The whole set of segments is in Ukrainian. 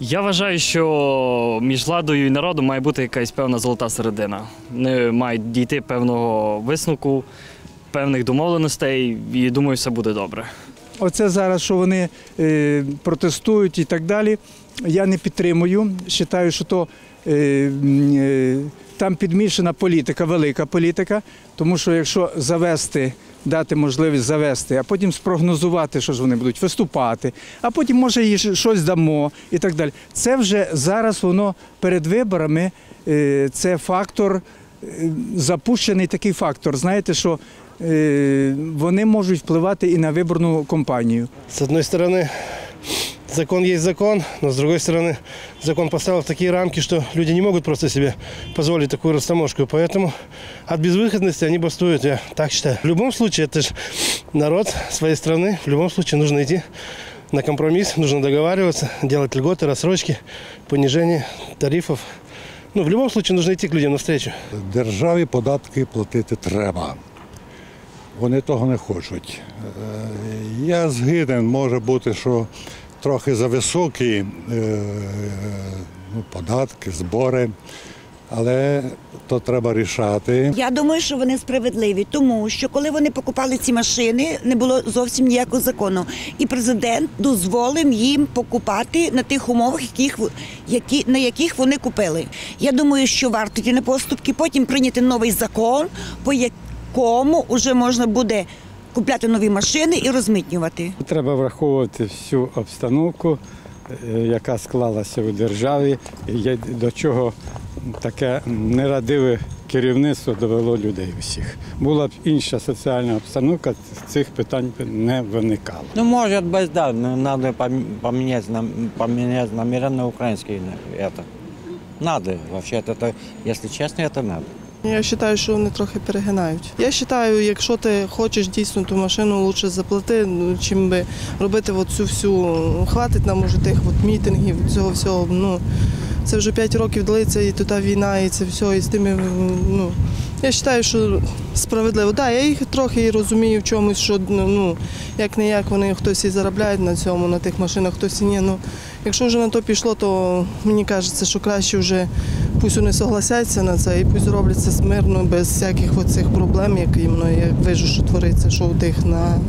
Я вважаю, що між владою і народом має бути якась певна золота середина. Вони мають дійти певного висновку, певних домовленостей, і думаю, все буде добре. Оце зараз, що вони е, протестують і так далі. Я не підтримую. Вважаю, що то е, е, там підмішана політика, велика політика. Тому що якщо завести, дати можливість завести, а потім спрогнозувати, що ж вони будуть виступати, а потім може їй щось дамо і так далі. Це вже зараз воно перед виборами. е, Це фактор, е, запущений такий фактор. Знаєте, що е, вони можуть впливати і на виборну кампанію. З однієї стороны, закон есть закон, но с другой стороны, закон поставил такие рамки, что люди не могут просто себе позволить такую растаможку. Поэтому от безвыходности они бастуют, я так считаю. В любом случае, это же народ своей страны, в любом случае нужно идти на компромисс, нужно договариваться, делать льготы, рассрочки, понижение тарифов. Ну, в любом случае нужно идти к людям навстречу. Державі податки платити треба. Вони того не хочуть. Я згіден, може бути, що трохи зависокі е, ну, податки, збори, але то треба рішати. Я думаю, що вони справедливі, тому що коли вони покупали ці машини, не було зовсім ніякого закону. І президент дозволив їм покупати на тих умовах, яких, які, на яких вони купили. Я думаю, що варто ті на поступки, потім прийняти новий закон, по якому вже можна буде купляти нові машини і розмитнювати. Треба враховувати всю обстановку, е, яка склалася у державі, і я- до чого таке нерадиве керівництво довело людей усіх. Була б інша соціальна обстановка, цих питань б не виникало. Ну, может быть, да, но надо пом- поменять, нам- поменять номера на украинский на- это. Надо, вообще-то, это, если честно, это надо. Я вважаю, що вони трохи перегинають. Я вважаю, якщо ти хочеш дійсно ту машину, лучше заплати, ну, чим би робити от цю всю. Хватить нам уже тих от мітингів, цього всього. Ну, це вже 5 років длиться, і туди війна, і це все, і з тими. Ну, я вважаю, що справедливо. Так, я їх трохи розумію в чомусь, що ну, як не як вони хтось і заробляють на цьому, на тих машинах, хтось і ні. Ну, якщо вже на то пішло, то мені кажеться, що краще вже пусть вони согласяться на це і пусть зроблять це мирно, без всяких оцих проблем, як іменно я вижу, що твориться, що у тих на,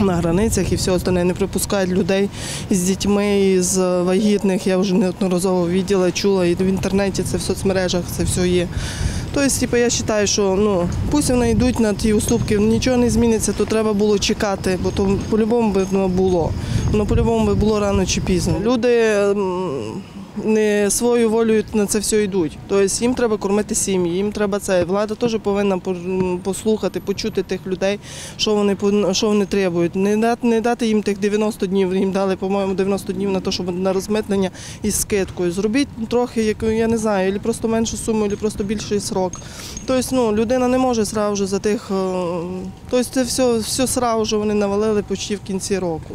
на границях і все остальне. Не припускають людей з дітьми, з вагітних. Я вже неодноразово виділа, чула, і в інтернеті це в соцмережах це все є. Тобто, типу, я вважаю, що ну, пусть вони йдуть на ті уступки, нічого не зміниться, то треба було чекати, бо то по-любому би воно було. Воно по-любому би було рано чи пізно. Люди не своєю волею на це все йдуть. Тобто їм треба кормити сім'ї, їм треба це. Влада теж повинна послухати, почути тих людей, що вони що вони требують. Не дати, не дати їм тих 90 днів. Їм дали, по-моєму, 90 днів на те, щоб на розмитнення із скидкою. Зробіть трохи, як я не знаю, або просто меншу суму, або просто більший срок. Тобто, ну, людина не може зразу ж за тих. е, Тобто це все, все сразу вони навалили почти в кінці року.